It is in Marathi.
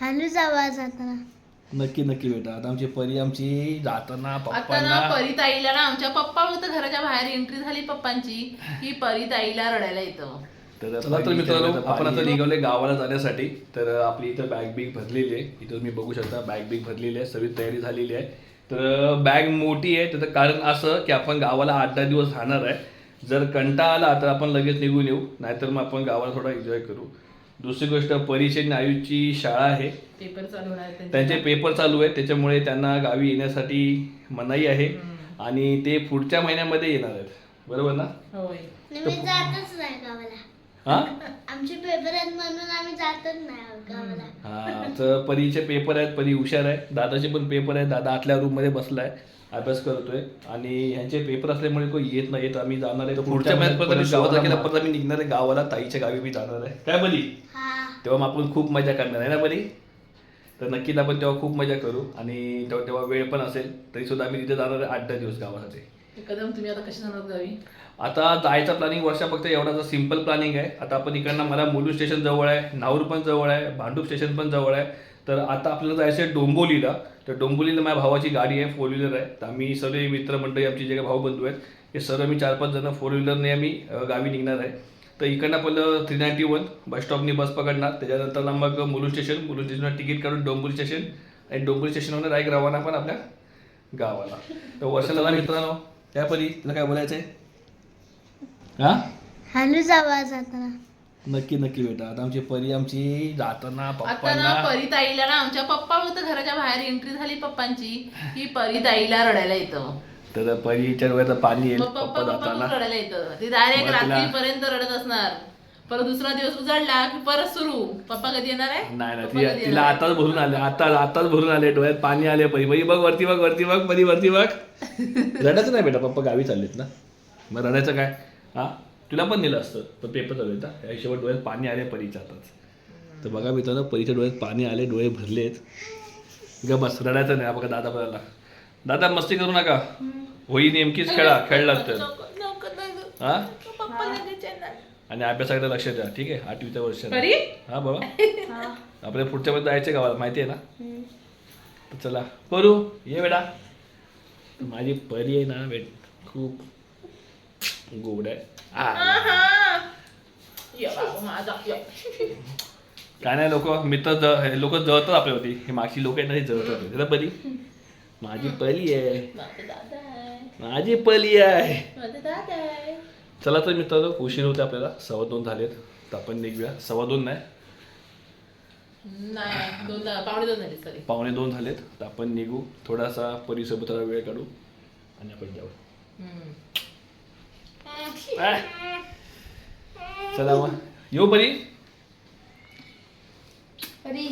हॅलो जावा जाताना नक्की नक्की बेटा. आता आमची परी आमची जाताना आता ना पप्पांना परिताईला ना आमच्या पप्पा फक्त घराच्या बाहेर एंट्री झाली पप्पांची. की परिताईला रडायला येतं. तर चला तर मित्रांनो आपण आता निघालोय गावाला जाण्यासाठी. तर आपली इथं बॅग बिग भरलेली आहे. इथं तुम्ही बघू शकता बॅग बिग भरलेली आहे. सगळी तयारी झालेली आहे. तर बॅग मोठी आहे. त्याचं कारण असं की आपण गावाला आठ दहा दिवस राहणार आहे. जर कंटाळा आला तर आपण लगेच निघून येऊ. नाहीतर मग आपण गावाला थोडा एन्जॉय करू. दुसरी गोष्ट परीक्षे आणि आयुषची शाळा आहे. पेपर चालू आहेत त्यांचे. पेपर चालू आहेत त्याच्यामुळे त्यांना गावी येण्यासाठी मनाई आहे. आणि ते पुढच्या महिन्यामध्ये येणार आहेत. बरोबर ना? होय. मी जातच नाही गावाला हा? आमचे पेपर आहेत म्हणून आम्ही जातच नाही गावाला. हा तर परीचे पेपर आहेत परी हुशार आहे. दादाचे पण पेपर आहेत. दादा आतल्या रूममध्ये बसलाय. अभ्यास करतोय. आणि ह्यांचे पेपर असल्यामुळे कोणी येत नाही. येत आम्ही जाणार आहे. पुढच्या महिन्यात परत गावाला गेला परत आम्ही निघणार आहे गावाला. ताईच्या गावी मी जाणार आहे. काय बरी हा. तेव्हा मग आपण खूप मजा करणार आहे ना बरी तर नक्कीच आपण तेव्हा खूप मजा करू. आणि तेव्हा तेव्हा वेळ पण असेल तरी सुद्धा आम्ही तिथे जाणार आहे आठ दहा दिवस गावासाठी. ते कदम तुम्ही आता कशी जाणार गावी? आता जायचं प्लॅनिंग वर्षा फक्त एवढाच सिंपल प्लॅनिंग आहे आता आपण इकडनं मला मुलू स्टेशन जवळ आहे नाऊर पण जवळ आहे भांडूप स्टेशन पण जवळ आहे. तर आता आपल्याला जायचं आहे डोंबोलीला. तर डोंबोलीला माझ्या भावाची गाडी आहे फोर व्हीलर आहे. तर आम्ही सर्व मित्रमंडळी आमचे जे काही भाऊ बंधू आहेत हे सर्व मी चार पाच जण फोर व्हीलरने आम्ही गावी निघणार आहे. तर इकडनं पहिलं थ्री नाईन्टी वन बस स्टॉपनी बस पकडणार. त्याच्यानंतर मग मुलू स्टेशन मुलू स्टेशनवर तिकीट काढून डोंबोली स्टेशन आणि डोंबोली स्टेशनवर डायरेक्ट रवाना पण आपल्या गावाला. तर वर्षाला मित्रांनो त्या परी तुला काय बोलायचं आहे हा? हॅलो जावा जाताना. नक्की नक्की बेटा. आता आमची परी आमची जाताना आता ना पप्पांना परिताईला ना आमच्या पप्पा फक्त घराच्या बाहेर एंट्री झाली पप्पांची. की परिताईला रडायला येतं. तर परीच्या डोळ्यात पाणी येईल मग पप्पा पप्पा पप्पा जाताना. रडायला येतं. ती डायरेक्ट मग तिला- रात्रीपर्यंत रडत असणार. परत दुसरा दिवस उजाडला की परत सुरू. पप्पा कधी येणार आहे? नाही नाही पप्पा ती- कधी तिला येणार? आताच भरून आले आता आताच भरून आले डोळ्यात पाणी आले परी परी बघ वरती बघ वरती बघ परी वरती बघ. रडायचं नाही बेटा पप्पा गावी चाललेत ना. मग रडायचं काय? हा? तुला पण नेलं असतं पण पेपर चालू आहेत ना? या हिशोबात डोळ्यात पाणी आले परीच्या आताच तर बघा मित्रांनो परीच्या डोळ्यात पाणी आले डोळे भरलेत. ग बस रडायचं नाही हा बघा दादा बघायला. दादा मस्ती करू नका. होई नेमकीच खेळा खेळलात तर. हा? पप्पा लगेच. आणि अभ्यासाकडे लक्ष द्या. ठीक आहे? आठवीच्या वर्ष परी? हा बाबा. आपल्या पुढच्या मध्ये जायचं गावाला माहिती आहे ना? तर चला. करू ये बेटा. माझी परी आहे ना बेट खूप गोड आहे. आ. काय नाही लोक मित्र लोक जळतात आपल्यावरती. हे मागची लोक आहेत ना हे जळतात परी? माझी परी आहे. माझा दादा आहे माझी परी आहे. माझा दादा आहे चला तर मित्रांनो उशीर होते आपल्याला. सव्वा दोन झालेत. तर आपण निघूया. सव्वा दोन नाही. नाही दोन पावणे दोन झाले सॉरी पावणे दोन झालेत. तर आपण निघू. थोडासा परीसोबत थोडा वेळ काढू. आणि आपण जाऊ. आह. चला मग. येऊ परी. अरे